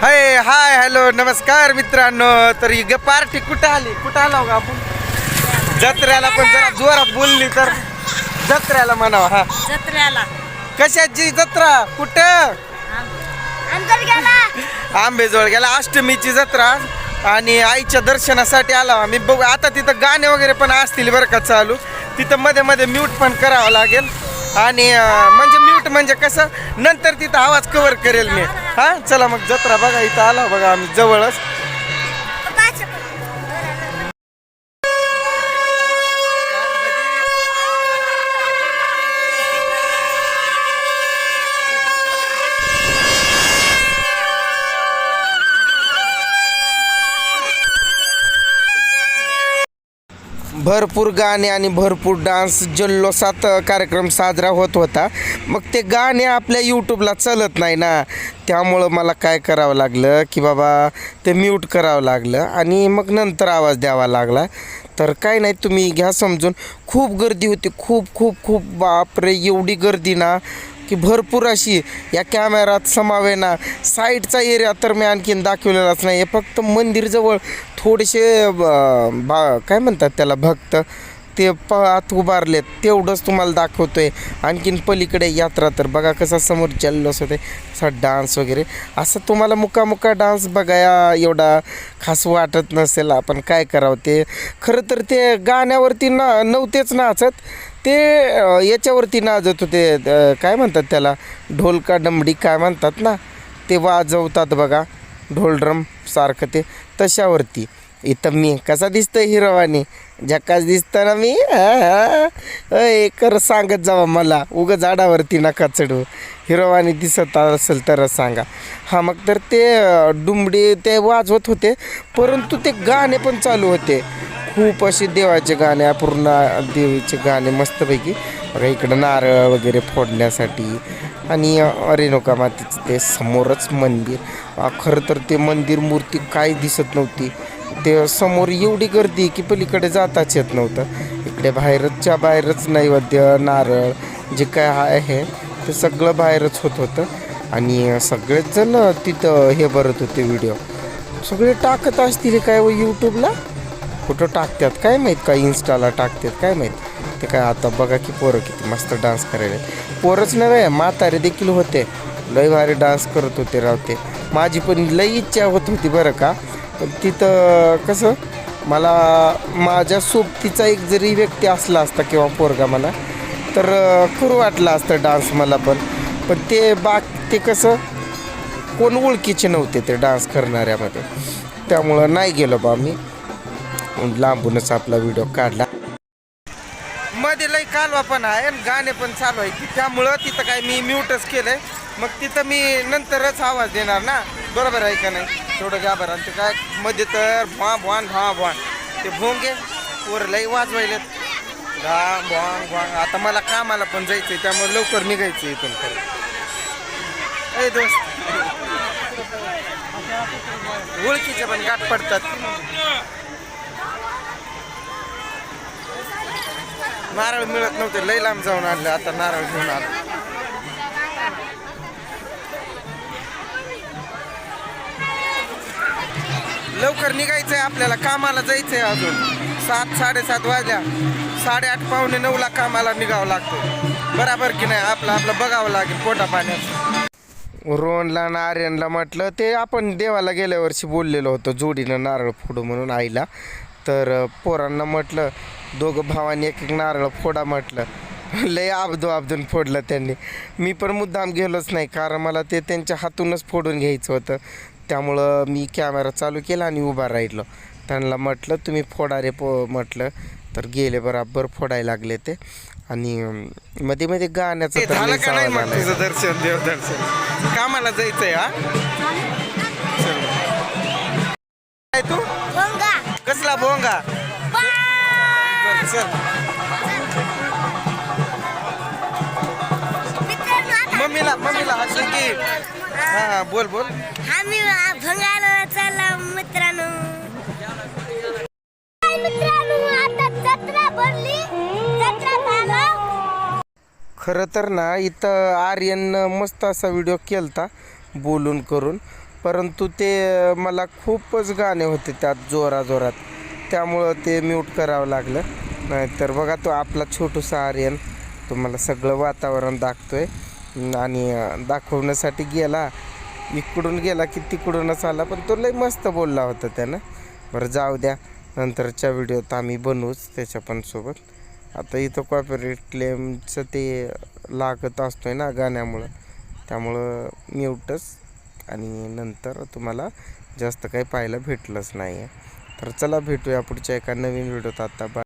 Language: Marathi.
हाय हाय हॅलो नमस्कार मित्रांनो. तर ही ग पार्टी कुठं आली? कुठं आलो का आपण? जत्र्याला पण जरा जोरात बोलली तर. जत्र्याला म्हणावं हा. जत्र्याला कशाची जत्रा? कुठं? आंबेजवळ गेला. अष्टमीची जत्रा. आणि आईच्या दर्शनासाठी आला आम्ही बघू आता तिथं गाणे वगैरे पण असतील बरं का चालू. तिथं मध्ये मध्ये म्यूट पण करावं लागेल. आणि म्हणजे म्यूट म्हणजे कसं? नंतर तिथं आवाज कव्हर करेल मी. हा? चला मग जत्रा बघा इथं आला बघा आम्ही जवळच. भरपूर गाणे आणि भरपूर डान्स जल्लोषात कार्यक्रम साजरा होत होता. मग ते गाणे आपल्या यूट्यूबला चलत नाही ना. त्यामुळं मला काय करावं लागलं की बाबा ते म्यूट करावं लागलं आणि मग नंतर आवाज द्यावा लागला. तर काय नाही तुम्ही घ्या समजून. खूप गर्दी होती. खूप खूप खूप. बापरे एवढी गर्दी ना. की भरपूर अशी या कॅमेरात समावेना साईडचा एरिया तर मी आणखीन दाखवलेलाच नाही. आहे फक्त मंदिरजवळ थोडेसे बा काय म्हणतात त्याला भक्त ते पात उभारलेत. तेवढंच तुम्हाला दाखवतो आहे आणखीन पलीकडे यात्रा तर बघा कसा समोर जल्लोष होते असा डान्स वगैरे. असं तुम्हाला मुकामुका डान्स बघाया एवढा खास वाटत नसेल. आपण काय करावं ते. खरं तर ते गाण्यावरती ना नव्हतेच नाचत. ते याच्यावरती नाचत होते काय म्हणतात त्याला? ढोलका डमडी काय म्हणतात ना? ते वाजवतात बघा ढोल ड्रम सारखं ते तशावरती. इथं मी कसा दिसतं हिरोवानी? झकास दिसताना मी? कर सांगत जावा मला उग झाडावरती नका चढू. हिरोवाने दिसत असेल तरच सांगा. हा मग तर ते डुमडे डुमडी ते वाजवत होते परंतु ते गाणे पण चालू होते. खूप असे देवाचे गाणे पूर्ण देवीचे गाणे मस्तपैकी. बघा इकडं नारळ वगैरे फोडण्यासाठी आणि रेणुका मातेचं ते समोरच मंदिर. खरं तर ते मंदिर मूर्ती काय दिसत नव्हती. ते समोर एवढी गर्दी की पलीकडे जाताच येत नव्हतं. इकडे बाहेरच्या बाहेरच नैवेद्य नारळ जे काय आहे ते सगळं बाहेरच होत होतं. आणि सगळेच जण तिथं हे भरत होते व्हिडिओ. सगळे टाकत असतील काय व यूट्यूबला कुठं टाकतात काय माहीत काय इन्स्टाला टाकतात काय माहीत? ते काय आता बघा की पोरं किती मस्त डान्स करायला. पोरंच नव्हे म्हातारे देखील होते. लय भारी डान्स करत होते रावते माझी पण लई इच्छा होत होती बरं का. पण तिथं कसं मला माझ्या सोबतीचा एक जरी व्यक्ती असला असता किंवा पोरगा मला तर खरं वाटलं असतं डान्स मला पण. पण ते बाक ते कसं कोण ओळखीचे नव्हते ते डान्स करणाऱ्यामध्ये. त्यामुळं नाही गेलो बा मी. लांबूनच आपला व्हिडिओ काढला. मध्ये लई कालवा पण आहे आणि गाणे पण चालू आहे. की त्यामुळं तिथं काय मी म्यूटच केलंय. मग तिथं मी नंतरच आवाज देणार ना? बरोबर आहे का नाही? थोडं घ्या आणि ते काय मध्ये तर भ्वा भान भ्वा भान ते भोंगे वर लई वाजवायलेत. घा भोंग भोंग आता मला कामाला पण जायचंय त्यामुळे लवकर निघायचं इथून खरं ए दोस्त. ओळखीचे पण गाठ पडतात. नारळ मिळत नव्हते लई लांब जाऊन आणलं आता नारळ घेऊन आलो. लवकर निघायचंय आपल्याला कामाला जायचंय अजून. सात साडेसात वाजल्या. साडेआठ पावणे नऊला कामाला निघावं लागतं बराबर की नाही? आपलं आपलं बघावं लागेल पोटा पाण्यात रोहनला आणि आर्यनला म्हटलं ते आपण देवाला गेल्या वर्षी बोललेलो होतो जोडीनं नारळ फोडू म्हणून आईला. तर पोरांना म्हटलं दोघं भावानी एक एक नारळ फोडा म्हटलं. लय आबदू आबदून फोडलं त्यांनी. मी पण मुद्दाम गेलोच नाही कारण मला ते त्यांच्या हातूनच फोडून घ्यायचं होतं. त्यामुळं मी कॅमेरा चालू केला आणि उभा राहिलो. त्यांना म्हटलं तुम्ही फोडा रे पो म्हटलं. तर गेले बराबर फोडायला लागले ते. आणि मध्ये मध्ये गाण्याचं झालं का नाही मग आलाय. तुझं दर्शन कामाला जायचंय हा? तू? कसला भोंगा चल मम्मीला मम्मीला असं की हा बोल बोल. आम्ही भंगाला चालला मित्रांनो. मित्रांनो आता जत्रा भरली. जत्रा झालं. खरं तर ना इथं आर्यन मस्त असा व्हिडिओ केलता बोलून करून. परंतु ते मला खूपच गाणे होते त्यात जोराजोरात. त्यामुळं ते म्यूट करावं लागलं. नाहीतर बघा तो आपला छोटूसा आर्यन तुम्हाला सगळं वातावरण दाखतोय. आणि दाखवण्यासाठी गेला. इकडून गेला की तिकडूनच आला पण तो लई मस्त बोलला होता त्यानं. बरं जाऊ द्या. नंतरच्या व्हिडिओत आम्ही बनवूच त्याच्या पण सोबत. आता इथं कॉपीराईट क्लेमचं ते लागत असतोय ना गाण्यामुळं. त्यामुळं म्यूटच. आणि नंतर तुम्हाला जास्त काही पाहायला भेटलंच नाही आहे तर चला भेटूया पुढच्या एका नवीन व्हिडिओत. आता बाय.